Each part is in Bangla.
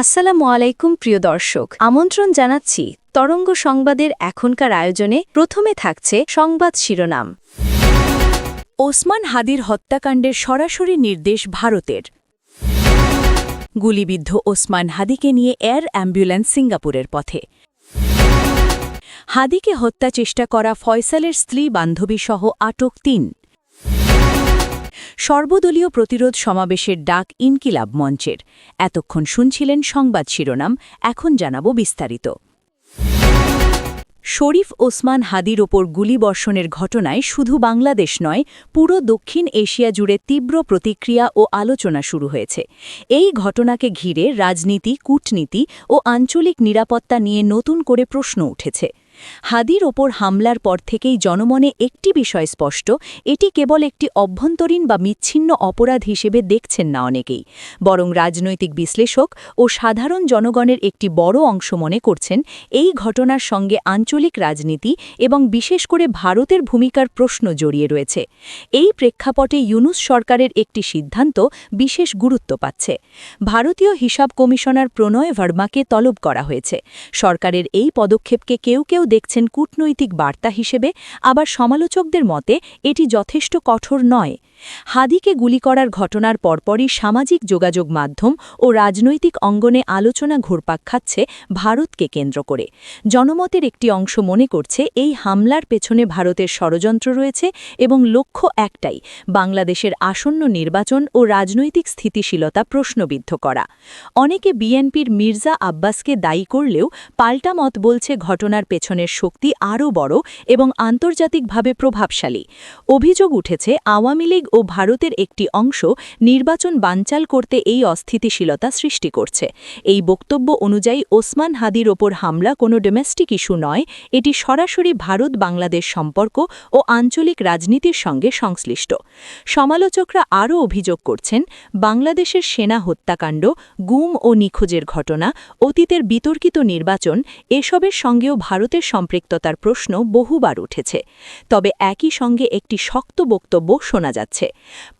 আসসালামু আলাইকুম, প্রিয় দর্শক। আমন্ত্রণ জানাচ্ছি তরঙ্গ সংবাদের এখনকার আয়োজনে। প্রথমে থাকছে সংবাদ শিরোনাম। ওসমান হাদির হত্যাকাণ্ডের সরাসরি নির্দেশ ভারতের। গুলিবিদ্ধ ওসমান হাদিকে নিয়ে এয়ার অ্যাম্বুলেন্স সিঙ্গাপুরের পথে। হাদিকে হত্যা চেষ্টা করা ফয়সালের স্ত্রী, বান্ধবীসহ আটক তিন। সর্বদলীয় প্রতিরোধ সমাবেশের ডাক ইনকিলাব মঞ্চের। এতক্ষণ শুনছিলেন সংবাদ শিরোনাম, এখন জানাব বিস্তারিত। শরীফ ওসমান হাদির ওপর গুলিবর্ষণের ঘটনায় শুধু বাংলাদেশ নয়, পুরো দক্ষিণ এশিয়া জুড়ে তীব্র প্রতিক্রিয়া ও আলোচনা শুরু হয়েছে। এই ঘটনাকে ঘিরে রাজনীতি, কূটনীতি ও আঞ্চলিক নিরাপত্তা নিয়ে নতুন করে প্রশ্ন উঠেছে। হাদির ওপর হামলার পর থেকেই জনমনে একটি বিষয় স্পষ্ট, এটি কেবল একটি অভ্যন্তরীণ বা বিচ্ছিন্ন অপরাধ হিসেবে দেখছেন না অনেকেই। বরং রাজনৈতিক বিশ্লেষক ও সাধারণ জনগণের একটি বড় অংশ মনে করছেন, এই ঘটনার সঙ্গে আঞ্চলিক রাজনীতি এবং বিশেষ করে ভারতের ভূমিকার প্রশ্ন জড়িয়ে রয়েছে। এই প্রেক্ষাপটে ইউনুস সরকারের একটি সিদ্ধান্ত বিশেষ গুরুত্ব পাচ্ছে। ভারতীয় হিসাব কমিশনার প্রণয় ভার্মাকে তলব করা হয়েছে। সরকারের এই পদক্ষেপকে কেউ কেউ দেখছেন কূটনৈতিক বার্তা হিসেবে আবার সমালোচকদের মতে এটি যথেষ্ট কঠোর নয়। হাদিকে গুলি করার ঘটনার পরপরই সামাজিক যোগাযোগ মাধ্যম ও রাজনৈতিক অঙ্গনে আলোচনা ঘুরপাক খাচ্ছে ভারতকে কেন্দ্র করে। জনমতের একটি অংশ মনে করছে এই হামলার পেছনে ভারতের ষড়যন্ত্র রয়েছে এবং লক্ষ্য একটাই, বাংলাদেশের আসন্ন নির্বাচন ও রাজনৈতিক স্থিতিশীলতা প্রশ্নবিদ্ধ করা। অনেকে বিএনপির মির্জা আব্বাসকে দায়ী করলেও পাল্টা মত বলছে ঘটনার পেছনের শক্তি আরও বড় এবং আন্তর্জাতিকভাবে প্রভাবশালী। অভিযোগ উঠেছে আওয়ামী লীগ ও ভারতের একটি অংশ নির্বাচন বানচাল করতে এই অস্থিতিশীলতা সৃষ্টি করছে। এই বক্তব্য অনুযায়ী ওসমান হাদির ওপর হামলা কোনো ডোমেস্টিক ইস্যু নয়, এটি সরাসরি ভারত বাংলাদেশ সম্পর্ক ও আঞ্চলিক রাজনীতির সঙ্গে সংশ্লিষ্ট। সমালোচকরা আরও অভিযোগ করছেন, বাংলাদেশের সেনা হত্যাকাণ্ড, গুম ও নিখোঁজের ঘটনা, অতীতের বিতর্কিত নির্বাচন, এসবের সঙ্গেও ভারতের সম্পৃক্ততার প্রশ্ন বহুবার উঠেছে। তবে একই সঙ্গে একটি শক্ত বক্তব্য শোনা যাচ্ছে।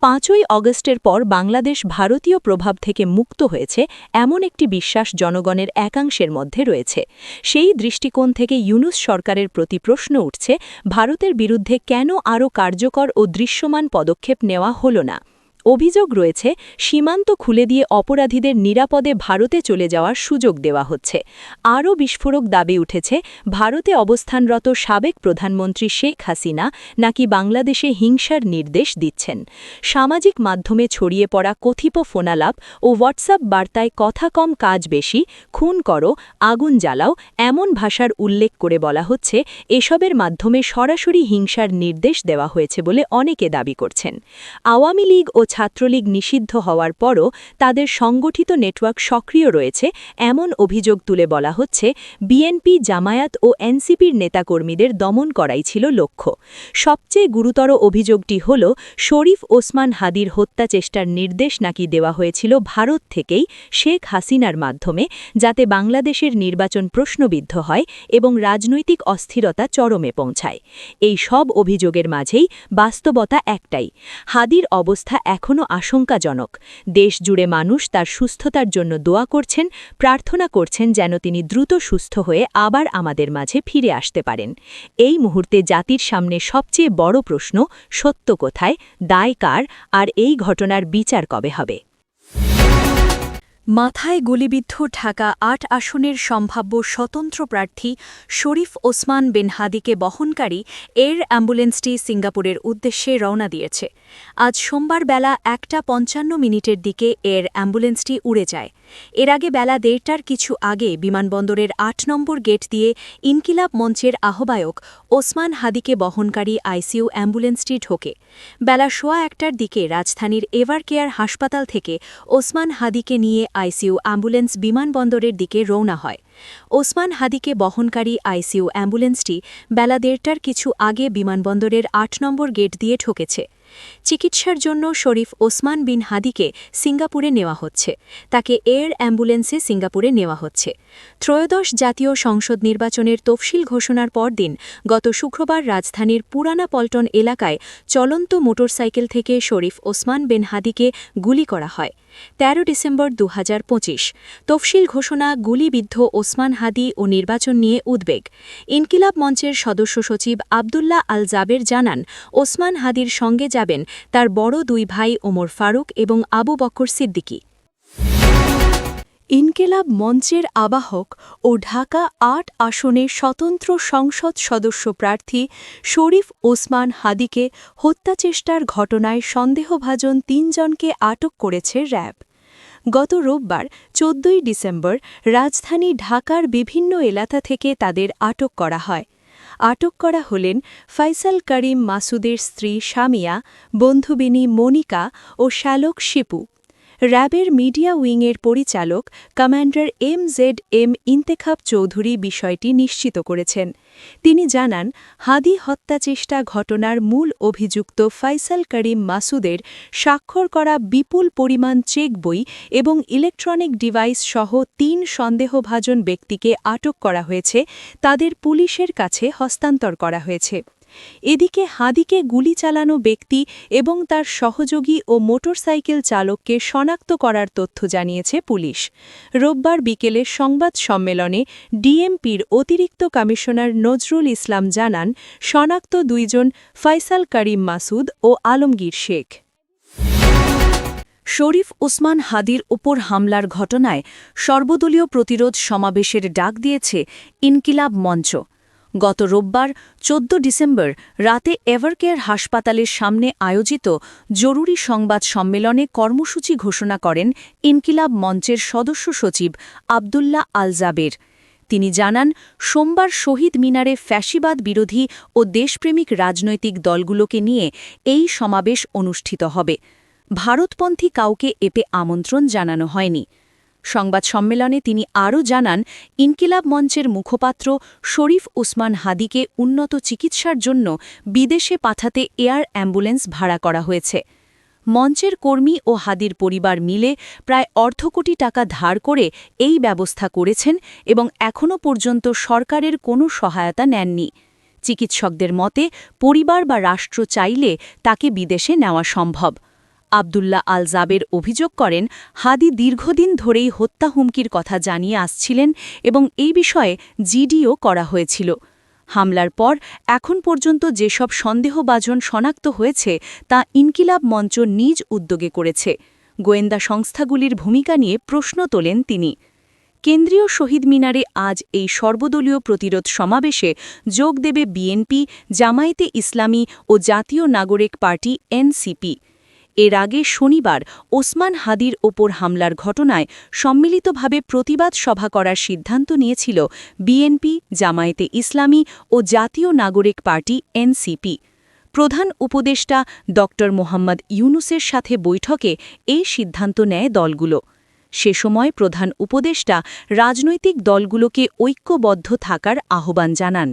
পাঁচই অগস্টের পর বাংলাদেশ ভারতীয় প্রভাব থেকে মুক্ত হয়েছে এমন একটি বিশ্বাস জনগণের একাংশের মধ্যে রয়েছে। সেই দৃষ্টিকোণ থেকে ইউনুস সরকারের প্রতি প্রশ্ন উঠছে, ভারতের বিরুদ্ধে কেন আরও কার্যকর ও দৃশ্যমান পদক্ষেপ নেওয়া হল না? অভিযোগ রয়েছে, সীমান্ত খুলে দিয়ে অপরাধীদের নিরাপদে ভারতে চলে যাওয়ার সুযোগ দেওয়া হচ্ছে। আরও বিস্ফোরক দাবি উঠেছে, ভারতে অবস্থানরত সাবেক প্রধানমন্ত্রী শেখ হাসিনা নাকি বাংলাদেশে হিংসার নির্দেশ দিচ্ছেন। সামাজিক মাধ্যমে ছড়িয়ে পড়া কথিপ ফোনালাপ ও হোয়াটসঅ্যাপ বার্তায় কথা কম, কাজ বেশি, খুন করো, আগুন জ্বালাও এমন ভাষার উল্লেখ করে বলা হচ্ছে, এসবের মাধ্যমে সরাসরি হিংসার নির্দেশ দেওয়া হয়েছে বলে অনেকে দাবি করছেন। আওয়ামী লীগ ও ছাত্রলীগ নিষিদ্ধ হওয়ার পরও তাদের সংগঠিত নেটওয়ার্ক সক্রিয় রয়েছে, এমন অভিযোগ তুলে বলা হচ্ছে, বিএনপি, জামায়াত ও এনসিপির নেতাকর্মীদের দমন করাই ছিল লক্ষ্য। সবচেয়ে গুরুতর অভিযোগটি হল, শরীফ ওসমান হাদির হত্যা চেষ্টার নির্দেশ নাকি দেওয়া হয়েছিল ভারত থেকেই শেখ হাসিনার মাধ্যমে, যাতে বাংলাদেশের নির্বাচন প্রশ্নবিদ্ধ হয় এবং রাজনৈতিক অস্থিরতা চরমে পৌঁছায়। এই সব অভিযোগের মাঝেই বাস্তবতা একটাই, হাদির অবস্থা এখনও আশঙ্কাজনক। দেশ জুড়ে মানুষ তার সুস্থতার জন্য দোয়া করছেন, প্রার্থনা করছেন যেন তিনি দ্রুত সুস্থ হয়ে আবার আমাদের মাঝে ফিরে আসতে পারেন। এই মুহূর্তে জাতির সামনে সবচেয়ে বড় প্রশ্ন, সত্য কোথায়, দায় কার, আর এই ঘটনার বিচার কবে হবে? মাথায় গুলিবিদ্ধ ঢাকা আট আসনের সম্ভাব্য স্বতন্ত্র প্রার্থী শরীফ ওসমান বিন হাদিকে বহনকারী এর অ্যাম্বুলেন্সটি সিঙ্গাপুরের উদ্দেশ্যে রওনা দিয়েছে। আজ সোমবার বেলা একটা পঞ্চান্ন মিনিটের দিকে এর অ্যাম্বুলেন্সটি উড়ে যায়। এর আগে বেলা দেড়টার কিছু আগে বিমানবন্দরের আট নম্বর গেট দিয়ে ইনকিলাব মঞ্চের আহ্বায়ক ওসমান হাদিকে বহনকারী আইসিইউ অ্যাম্বুলেন্সটি ঢোকে। বেলা সোয়া একটার দিকে রাজধানীর এভার কেয়ার হাসপাতাল থেকে ওসমান হাদিকে নিয়ে আইসিইউ অ্যাম্বুলেন্স বিমানবন্দরের দিকে রওনা হয়। ওসমান হাদিকে বহনকারী আইসিইউ অ্যাম্বুলেন্সটি বেলা দেড়টার কিছু আগে বিমানবন্দরের আট নম্বর গেট দিয়ে ঠকেছে চিকিৎসার জন্য শরীফ ওসমান বিন হাদিকে সিঙ্গাপুরে নেওয়া হচ্ছে। তাকে এয়ার অ্যাম্বুলেন্সে সিঙ্গাপুরে নেওয়া হচ্ছে। ত্রয়োদশ জাতীয় সংসদ নির্বাচনের তফসিল ঘোষণার পরদিন গত শুক্রবার রাজধানীর পুরানা পল্টন এলাকায় চলন্ত মোটরসাইকেল থেকে শরীফ ওসমান বিন হাদিকে গুলি করা হয়। তেরো ডিসেম্বর দু হাজার পঁচিশ। তফসিল ঘোষণা, গুলিবিদ্ধ ওসমান হাদি ও নির্বাচন নিয়ে উদ্বেগ। ইনকিলাব মঞ্চের সদস্য সচিব আবদুল্লাহ আল জাবের জানান, ওসমান হাদির সঙ্গে যাবেন তার বড় দুই ভাই ওমর ফারুক এবং আবু বক্কর সিদ্দিকী। ইনকেলাব মঞ্চের আবাহক ও ঢাকা আট আসনে স্বতন্ত্র সংসদ সদস্য প্রার্থী শরীফ ওসমান হাদিকে হত্যাচেষ্টার ঘটনায় সন্দেহভাজন তিনজনকে আটক করেছে র্যাব। গত রোববার চোদ্দই ডিসেম্বর রাজধানী ঢাকার বিভিন্ন এলাকা থেকে তাদের আটক করা হয়। আটক করা হলেন ফাইসাল করিম মাসুদের স্ত্রী সামিয়া বন্ধুবিনী মনিকা ও শ্যালক শিপু। র্যাবের মিডিয়া উইংয়ের পরিচালক commander M Z M Intekhab Chowdhury বিষয়টি নিশ্চিত করেছেন। তিনি জানান, হাদি হত্যাচেষ্টা ঘটনার মূল অভিযুক্ত ফাইসাল করিম মাসুদের স্বাক্ষর করা বিপুল পরিমাণ চেক বই এবং ইলেকট্রনিক ডিভাইস সহ তিন সন্দেহভাজন ব্যক্তিকে আটক করা হয়েছে, তাদের পুলিশের কাছে হস্তান্তর করা হয়েছে। এদিকে হাদিকে গুলি চালানো ব্যক্তি এবং তার সহযোগী ও মোটরসাইকেল চালককে শনাক্ত করার তথ্য জানিয়েছে পুলিশ। রোববার বিকেলে সংবাদ সম্মেলনে ডিএমপির অতিরিক্ত কমিশনার নজরুল ইসলাম জানান, শনাক্ত দুইজন ফয়সাল করিম মাসুদ ও আলমগীর শেখ। শরীফ ওসমান হাদির ওপর হামলার ঘটনায় সর্বদলীয় প্রতিরোধ সমাবেশের ডাক দিয়েছে ইনকিলাব মঞ্চ। গত রোববার ১৪ ডিসেম্বর রাতে এভারকেয়ার হাসপাতালের সামনে আয়োজিত জরুরি সংবাদ সম্মেলনে কর্মসূচি ঘোষণা করেন ইনকিলাব মঞ্চের সদস্য সচিব আবদুল্লাহ আল জাবের। তিনি জানান, সোমবার শহীদ মিনারে ফ্যাসিবাদ বিরোধী ও দেশপ্রেমিক রাজনৈতিক দলগুলোকে নিয়ে এই সমাবেশ অনুষ্ঠিত হবে। ভারতপন্থী কাউকে এতে আমন্ত্রণ জানানো হয়নি। সংবাদ সম্মেলনে তিনি আরও জানান, ইনকিলাব মঞ্চের মুখপাত্র শরীফ উসমান হাদিকে উন্নত চিকিৎসার জন্য বিদেশে পাঠাতে এয়ার অ্যাম্বুলেন্স ভাড়া করা হয়েছে। মঞ্চের কর্মী ও হাদির পরিবার মিলে প্রায় অর্ধ কোটি টাকা ধার করে এই ব্যবস্থা করেছেন এবং এখনও পর্যন্ত সরকারের কোনো সহায়তা নেননি। চিকিৎসকদের মতে, পরিবার বা রাষ্ট্র চাইলে তাকে বিদেশে নেওয়া সম্ভব। আবদুল্লাহ আল জাবের অভিযোগ করেন, হাদি দীর্ঘদিন ধরেই হত্যা হুমকির কথা জানিয়ে আসছিলেন এবং এই বিষয়ে জিডিও করা হয়েছিল। হামলার পর এখন পর্যন্ত যেসব সন্দেহবাজন শনাক্ত হয়েছে তা ইনকিলাব মঞ্চ নিজ উদ্যোগে করেছে। গোয়েন্দা সংস্থাগুলির ভূমিকা নিয়ে প্রশ্ন তোলেন তিনি। কেন্দ্রীয় শহীদ মিনারে আজ এই সর্বদলীয় প্রতিরোধ সমাবেশে যোগ দেবে বিএনপি, জামায়াতে ইসলামী ও জাতীয় নাগরিক পার্টি এনসিপি। এর আগে শনিবার ওসমান হাদির ওপর হামলার ঘটনায় সম্মিলিতভাবে প্রতিবাদ সভা করার সিদ্ধান্ত নিয়েছিল বিএনপি, জামায়েতে ইসলামী ও জাতীয় নাগরিক পার্টি এনসিপি। প্রধান উপদেষ্টা ড. মোহাম্মদ ইউনুসের সাথে বৈঠকে এই সিদ্ধান্ত নেয় দলগুলো। সে সময় প্রধান উপদেষ্টা রাজনৈতিক দলগুলোকে ঐক্যবদ্ধ থাকার আহ্বান জানান।